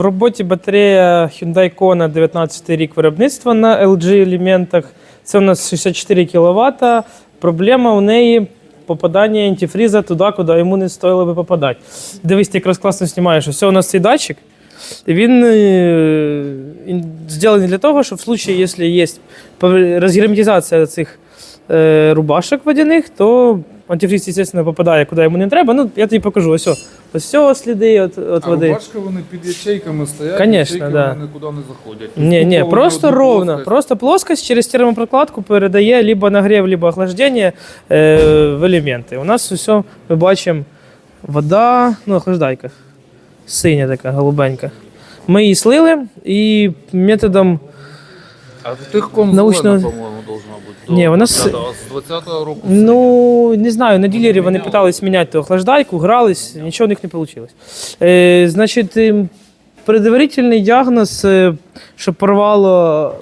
В роботі батарея Hyundai Kona 19 рік виробництва на LG елементах. Це у нас 64 кВт. Проблема у неї попадання антифріза туди, куди йому не стоїло би попадати. Дивись, якраз класно знімаєш. Ось у нас цей датчик. Він е, зроблений для того, щоб в случае, якщо є розгерметизація цих е, рубашок водяних, то антифриз, звісно, попадає куди йому не треба. Ну, я тобі покажу. Ось, о. ось цього сліди від, від А води. рубашки вони під ячейками стоять, Конечно, ячейки да. вони нікуди не заходять. Ні, ні, просто одну ровно. плоскость. Просто плоскость через термопрокладку передає либо нагрів, либо охлаждення е, в елементи. У нас усе ми бачимо вода, ну, охлаждайка. Синя така, голубенька. Ми її слили і методом. А в тих ком Научно- зелена, по-моєму, должна бути. Ні, вона з 20-го року. Ну, не знаю, на ділері вони питались міняти охлаждайку, грались, нічого у них не вийшло. Е, значить, ем, предварительний діагноз, е, що порвало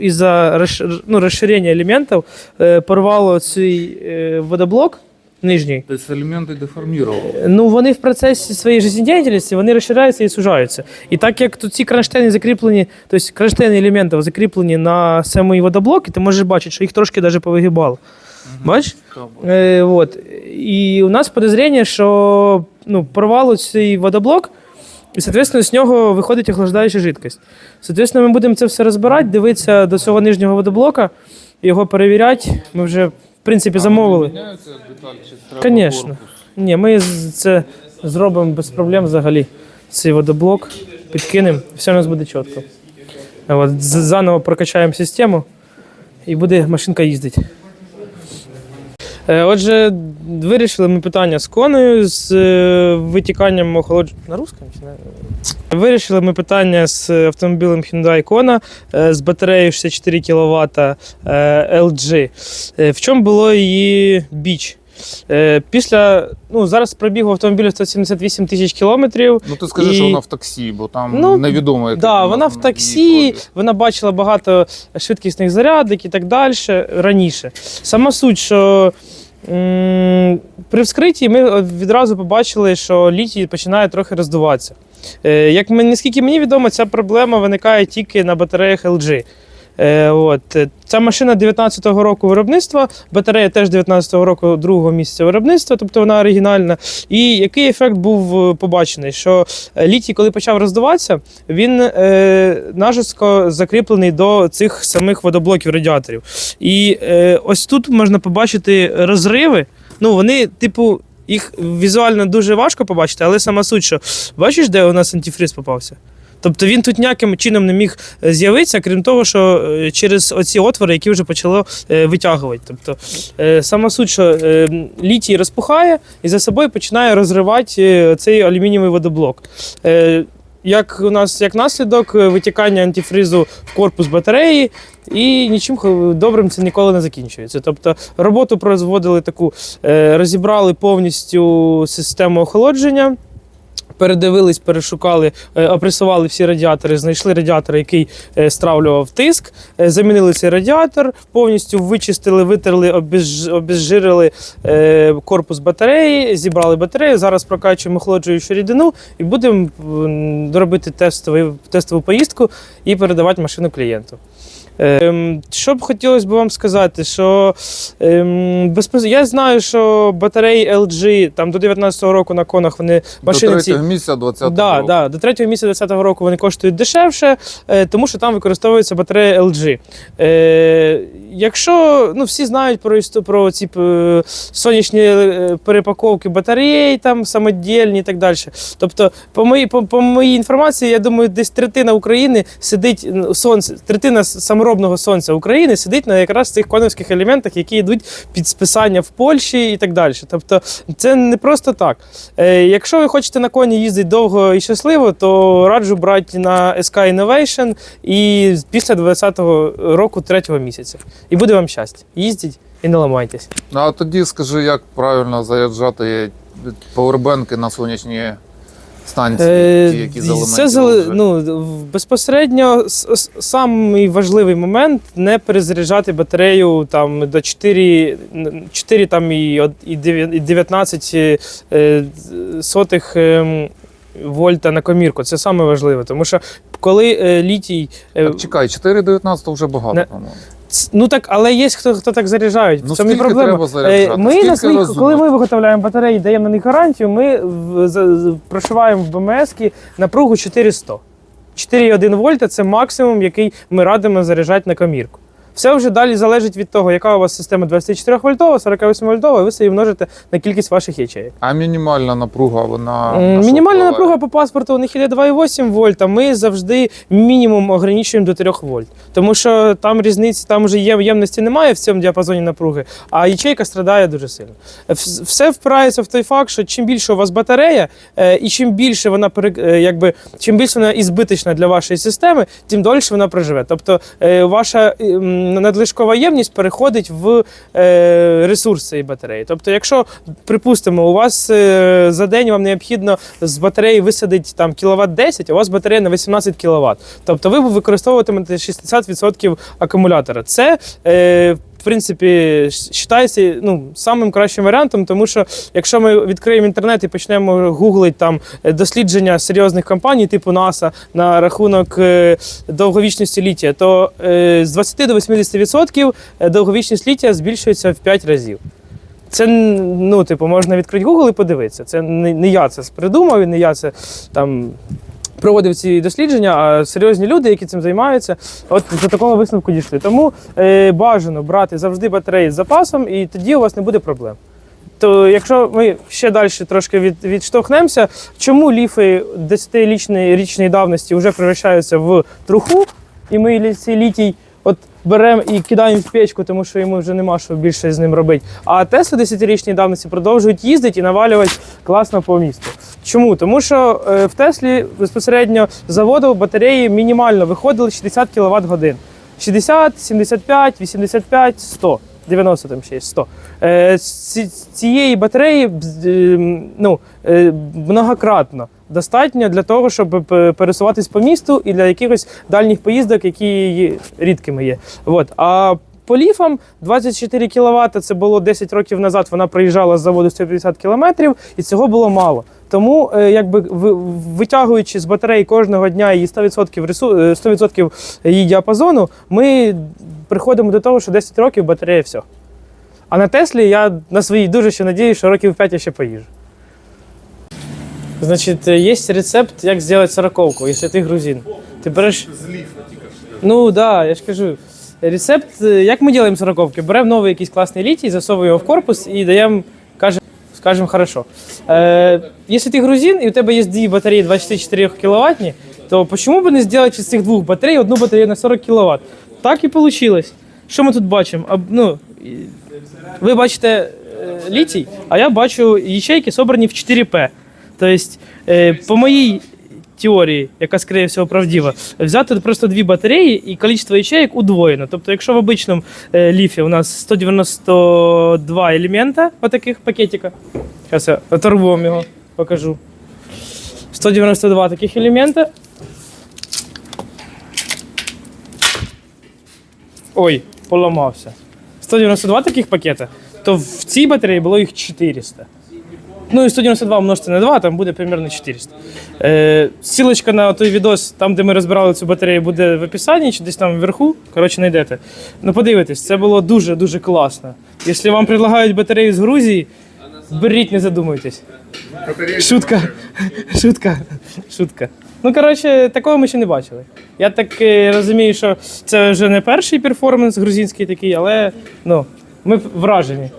із-за ну, розширення елементів, е, порвало цей е, водоблок нижній. Тобто елементи деформували. Ну, вони в процесі своєї життєдіяльності вони розширяються і сужаються. І так як тут ці кронштейни закріплені, тобто кронштейни елементів закріплені на самий водоблок, ти можеш бачити, що їх трошки навіть повигибало. Бачиш? Е, вот. І у нас подозріння, що ну, порвало цей водоблок, і, соответственно, з нього виходить охлаждаюча жидкость. Соответственно, ми будемо це все розбирати, дивитися до цього нижнього водоблока, його перевіряти. Ми вже, принципі, замовили. Міняються як чи треба Конечно. корпус? Ні, ми з- це зробимо без проблем взагалі. Цей водоблок підкинемо, все у нас буде чітко. От, з- заново прокачаємо систему і буде машинка їздити. Е, Отже, вирішили ми питання з коною, з е, витіканням охолодження. На русском чи не Вирішили ми питання з автомобілем Hyundai Kona е, з батареєю 64 кВт LG. В чому було її біч? Е, Після ну зараз пробіг автомобіля 178 тисяч кілометрів. Ну ти скажи, І- що вона в таксі, бо там Ну, невідомо, як Да, вона в таксі, вона бачила багато швидкісних зарядок і так далі раніше. Сама суть, що при вскритті ми відразу побачили, що літій починає трохи роздуватися. Е, Як мені, наскільки мені відомо, ця проблема виникає тільки на батареях LG. Е, от. Е, Ця машина 19-го року виробництва, батарея теж 19-го року другого місяця виробництва, тобто вона оригінальна. І який ефект був е, побачений? Що е, літій, коли почав роздуватися, він е, нажорстко закріплений до цих самих водоблоків радіаторів. І е, ось тут можна побачити розриви. Ну, вони, типу, їх візуально дуже важко побачити, але сама суть, що бачиш, де у нас антифриз попався? Тобто він тут ніяким чином не міг е, з'явитися, крім того, що е, через оці отвори, які вже почало е, витягувати. Тобто сама суть, що літій розпухає і за собою починає розривати цей алюмінієвий водоблок. Як у нас як наслідок витікання антифризу в корпус батареї, і нічим добрим це ніколи не закінчується. Тобто роботу производили таку, розібрали повністю систему охолодження. Передивились, перешукали, е, опресували всі радіатори, знайшли радіатор, який е, стравлював тиск, е, замінили цей радіатор, повністю вичистили, витерли, обезж- обезжирили корпус батареї, зібрали батарею. Зараз прокачуємо охолоджуючу рідину і будемо робити тестовий, тестову поїздку і передавати машину клієнту. Ем, що б хотілося б вам сказати, що ем, безпос... я знаю, що батареї LG там до 19-го року на конах вони До машини ці третього місяця 20-го Да, року. да, до третього місяця 20-го року вони коштують дешевше, е, тому що там використовується батарея LG. Е, якщо ну, всі знають про, про ці е, сонячні е, перепаковки батарей, там самодільні і так далі. Тобто, по моїй, по, по моїй інформації, я думаю, десь третина України сидить сонце, третина с- саморобного сонця України сидить на якраз цих коновських елементах, які йдуть під списання в Польщі і так далі. Тобто, це не просто так. Е, якщо ви хочете на коні їздити довго і щасливо, то раджу брати на SK Innovation і після 20-го року третього місяця. І буде вам щастя. Їздіть і не ламайтесь. Ну, А тоді скажи, як правильно заряджати пауербенки на сонячні станції, Е, ті, які з це елементів зале- ну, безпосередньо самий важливий момент не перезаряджати батарею там до 4, 4 там і, од- і 19 е, сотих ем, вольта на комірку. Це саме важливе, тому що коли е, літій. Так, чекай, 4,19 вже багато, по-моєму. Ну так, але є хто, хто так заряджають. Ну, Це проблема. треба? Е, Ми на свій, розумно? коли ми виготовляємо батареї, даємо на них гарантію, ми в- з- з- прошиваємо в БМС напругу 400. 4,1 вольта це максимум, який ми радимо заряджати на комірку. Все вже далі залежить від того, яка у вас система 24 вольтова, 48 вольтова, і ви собі множите на кількість ваших ячеїв. А мінімальна напруга, вона. На Мінімальна впливає? напруга по паспорту у них іде 2,8 вольта. Ми завжди мінімум ограничуємо до 3 вольт. Тому що там різниці, там вже є ємності немає в цьому діапазоні напруги, а ячейка страдає дуже сильно. Вс- Все впирається в той факт, що чим більше у вас батарея, е, і чим більше вона е, якби чим більше вона ізбиточна для вашої системи, тим дольше вона проживе. Тобто е, ваша е, м, надлишкова ємність переходить в е, ресурс цієї батареї. Тобто, якщо, припустимо, у вас е, за день вам необхідно з батареї висадити там кіловат 10, а у вас батарея на 18 кВт. Тобто ви використовуватимете 60% акумулятора. Це е, принципі, вважається ну, самим кращим варіантом, тому що якщо ми відкриємо інтернет і почнемо гуглити там е, дослідження серйозних компаній, типу НАСА, на рахунок е, довговічності літія, то е, з 20 до 80% довговічність літія збільшується в 5 разів. Це ну, типу, можна відкрити Google і подивитися. Це не, не я це придумав, і не я це там проводив ці дослідження, а серйозні люди, які цим займаються, от до такого висновку дійшли. Тому е, бажано брати завжди батареї з запасом, і тоді у вас не буде проблем. То якщо ми ще далі трошки від, відштовхнемося, чому ліфи 10-річної річної давності вже превращаються в труху, і ми цей літій от беремо і кидаємо в печку, тому що йому вже нема що більше з ним робити. А Тесли 10-річної давності продовжують їздити і навалювати класно по місту. Чому? Тому що е, в Теслі безпосередньо заводу батареї мінімально виходили 60 кВт годин. 60, 75, 85, 100. 90 там ще є 100. Е, цієї батареї е, ну, многократно достатньо для того, щоб пересуватись по місту і для якихось дальніх поїздок, які рідкими є. От. А по ліфам 24 кВт, це було 10 років назад, вона проїжджала з заводу 150 км, і цього було мало. Тому, е, якби витягуючи з батареї кожного дня її 100%, ресу- е, 100% її діапазону, ми приходимо до того, що 10 років батарея все. А на Теслі я на своїй дуже ще надію, що років 5 я ще поїжджу. Значить, е, є рецепт, як зробити сороковку, якщо ти грузин. Ти береш. Ну так, да, я ж кажу. Рецепт, е, як ми робимо сороковки? Беремо новий якийсь класний літій, засовуємо його в корпус і даємо, кажемо, хорошо. Е, якщо ти грузин і у тебе є дві батареї 24 киловаттни, то чому б не зробити з цих двох батарей одну батарею на 40 кВт? Так і вийшло. Що ми тут бачимо? Ну, ви бачите е, літій, а я бачу ячейки собрані в 4П. Тобто, е, по моїй теорії, яка, скоріше всього, правдива, взяти просто дві батареї і кількість ячеїк удвоєно. Тобто, якщо в обичному е, ліфі у нас 192 елемента, отаких пакетика, зараз я оторву вам його, покажу. 192 таких елемента. Ой, поламався. 192 таких пакета, то в цій батареї було їх 400. Ну і 192 множити на 2, там буде примерно 400. Е, ссылочка на той відос, там, де ми розбирали цю батарею, буде в описанні чи десь там вверху. Коротше, знайдете. Ну подивитесь, це було дуже-дуже класно. Якщо вам предлагають батарею з Грузії, беріть, не задумуйтесь. Шутка. Шутка. Шутка. Ну, коротше, такого ми ще не бачили. Я так е, розумію, що це вже не перший перформанс грузинський такий, але ну, ми вражені.